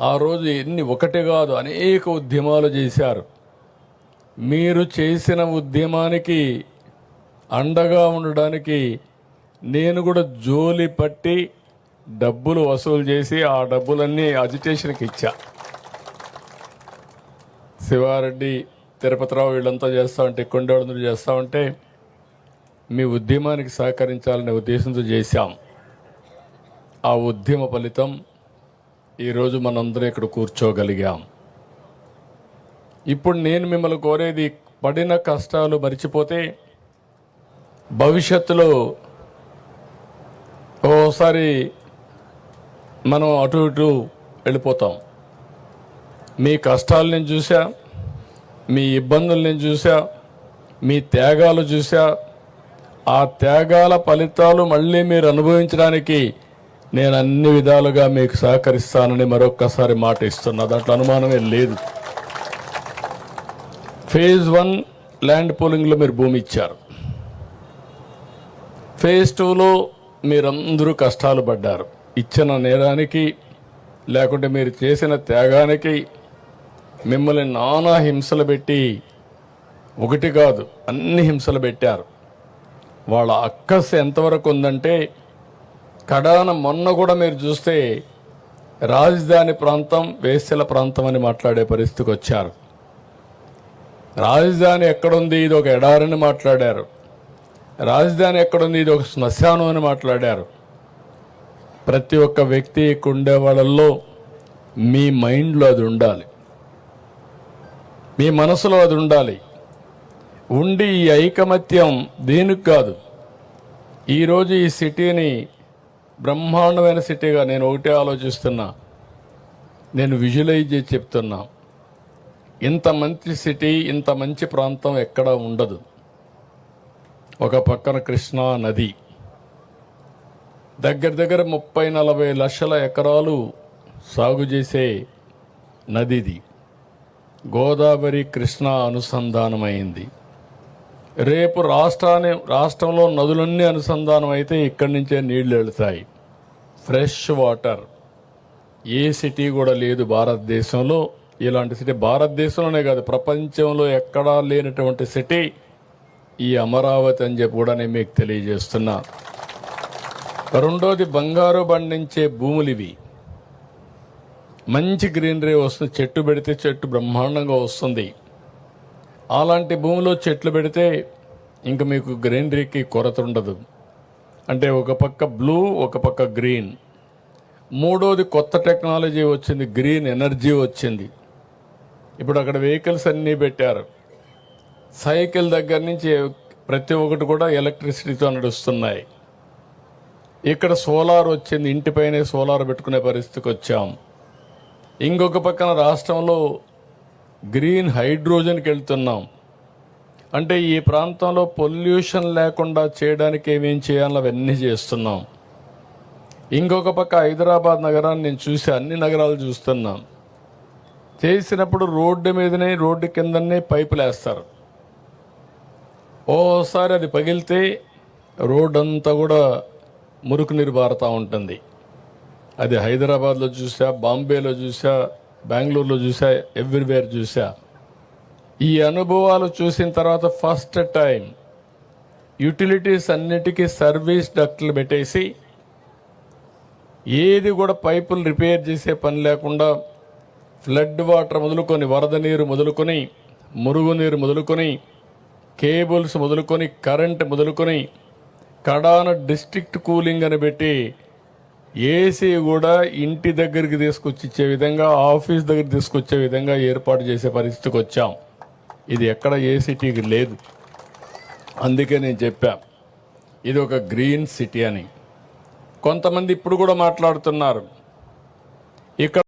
ఆ రోజు ఎన్ని ఒకటి కాదు అనేక ఉద్యమాలు చేశారు. మీరు చేసిన ఉద్యమానికి అండగా ఉండడానికి నేను కూడా జోలి పట్టి డబ్బులు వసూలు చేసి ఆ డబ్బులన్నీ అజిటేషన్కి ఇచ్చా. శివారెడ్డి తిరుపతిరావు వీళ్ళంతా చేస్తా ఉంటే కొండవాళ్ళందరూ చేస్తా ఉంటే మీ ఉద్యమానికి సహకరించాలనే ఉద్దేశంతో చేశాం. ఆ ఉద్యమ ఫలితం ఈరోజు మనందరూ ఇక్కడ కూర్చోగలిగాం. ఇప్పుడు నేను మిమ్మల్ని కోరేది పడిన కష్టాలు మర్చిపోతే భవిష్యత్తులో ఓసారి మనం అటు ఇటు వెళ్ళిపోతాం. మీ కష్టాలు నేను చూసా మీ ఇబ్బందులు నేను చూసా మీ త్యాగాలు చూసా ఆ త్యాగాల ఫలితాలు మళ్ళీ మీరు అనుభవించడానికి నేను అన్ని విధాలుగా మీకు సహకరిస్తానని మరొక్కసారి మాట ఇస్తున్నా. దాంట్లో అనుమానమే లేదు. ఫేజ్ వన్ ల్యాండ్ పూలింగ్లో మీరు భూమి ఇచ్చారు. ఫేజ్ టూలో మీరందరూ కష్టాలు పడ్డారు. ఇచ్చిన నేరానికి లేకుంటే మీరు చేసిన త్యాగానికి మిమ్మల్ని నానా హింసలు పెట్టి ఒకటి కాదు అన్ని హింసలు పెట్టారు. వాళ్ళ అక్కస్ ఎంతవరకు ఉందంటే కడాన మొన్న కూడా మీరు చూస్తే రాజధాని ప్రాంతం వేసెల ప్రాంతం అని మాట్లాడే పరిస్థితికి వచ్చారు. రాజధాని ఎక్కడుంది ఇది ఒక ఎడారని మాట్లాడారు. రాజధాని ఎక్కడుంది ఇది ఒక శ్మశానం అని మాట్లాడారు. ప్రతి ఒక్క వ్యక్తి ఉండే వాళ్ళల్లో మీ మైండ్లో అది ఉండాలి. మీ మనసులో అది ఉండాలి. ఉండి ఈ ఐకమత్యం దేనికి కాదు? ఈరోజు ఈ సిటీని బ్రహ్మాండమైన సిటీగా నేను ఒకటే ఆలోచిస్తున్నా. నేను విజువలైజ్ చేసి చెప్తున్నా. ఇంత మంచి సిటీ ఇంత మంచి ప్రాంతం ఎక్కడ ఉండదు. ఒక పక్కన కృష్ణా నది. దగ్గర దగ్గర ముప్పై నలభై లక్షల ఎకరాలు సాగు చేసే నదిది. గోదావరి కృష్ణ అనుసంధానమైంది. రేపు రాష్ట్రాన్ని రాష్ట్రంలో నదులన్నీ అనుసంధానం అయితే ఇక్కడి నుంచే నీళ్ళు వెళుతాయి. ఫ్రెష్ వాటర్ ఏ సిటీ కూడా లేదు భారతదేశంలో. ఇలాంటి సిటీ భారతదేశంలోనే కాదు ప్రపంచంలో ఎక్కడా లేనటువంటి సిటీ ఈ అమరావతి అని చెప్పి కూడా నేను మీకు తెలియజేస్తున్నా. రెండోది బంగారు పండించే భూములు ఇవి. మంచి గ్రీనరీ వస్తుంది చెట్టు పెడితే చెట్టు బ్రహ్మాండంగా వస్తుంది. అలాంటి భూమిలో చెట్లు పెడితే ఇంక మీకు గ్రీనరీకి కొరత ఉండదు. అంటే ఒక పక్క బ్లూ ఒక పక్క గ్రీన్. మూడోది కొత్త టెక్నాలజీ వచ్చింది గ్రీన్ ఎనర్జీ వచ్చింది. ఇప్పుడు అక్కడ వెహికల్స్ అన్నీ పెట్టారు. సైకిల్ దగ్గర నుంచి ప్రతి ఒక్కటి కూడా ఎలక్ట్రిసిటీతో నడుస్తున్నాయి. ఇక్కడ సోలార్ వచ్చింది ఇంటిపైనే సోలార్ పెట్టుకునే పరిస్థితికి వచ్చాం. ఇంకొక పక్కన రాష్ట్రంలో గ్రీన్ హైడ్రోజన్కి వెళ్తున్నాం అంటే ఈ ప్రాంతంలో పొల్యూషన్ లేకుండా చేయడానికి ఏమేం చేయాలో అవన్నీ చేస్తున్నాం. ఇంకొక పక్క హైదరాబాద్ నగరాన్ని నేను చూసి అన్ని నగరాలు చూస్తున్నాం. చేసినప్పుడు రోడ్డు మీదనే రోడ్డు కిందనే పైపులు వేస్తారు ఓసారి అది పగిలితే రోడ్ అంతా కూడా మురుకు నీరు బారుతూ ఉంటుంది. అది హైదరాబాద్లో చూసా బాంబేలో చూసా బెంగళూరులో చూసా ఎవ్రీవేర్ చూసా. ఈ అనుభవాలు చూసిన తర్వాత ఫస్ట్ టైం యూటిలిటీస్ అన్నిటికీ సర్వీస్ డక్ట్లు పెట్టేసి ఏది కూడా పైపులు రిపేర్ చేసే పని లేకుండా ఫ్లడ్ వాటర్ మొదలుకొని వరద నీరు మొదలుకొని మురుగునీరు మొదలుకొని కేబుల్స్ మొదలుకొని కరెంట్ మొదలుకొని కడాన డిస్ట్రిక్ట్ కూలింగ్ అని పెట్టి ఏసీ కూడా ఇంటి దగ్గరికి తీసుకొచ్చి ఇచ్చే విధంగా ఆఫీస్ దగ్గర తీసుకొచ్చే విధంగా ఏర్పాటు చేసే పరిస్థితికి వచ్చాం. ఇది ఎక్కడ ఏ సిటీకి లేదు. అందుకే నేను చెప్పా ఇది ఒక గ్రీన్ సిటీ అని. కొంతమంది ఇప్పుడు కూడా మాట్లాడుతున్నారు. ఇక్కడ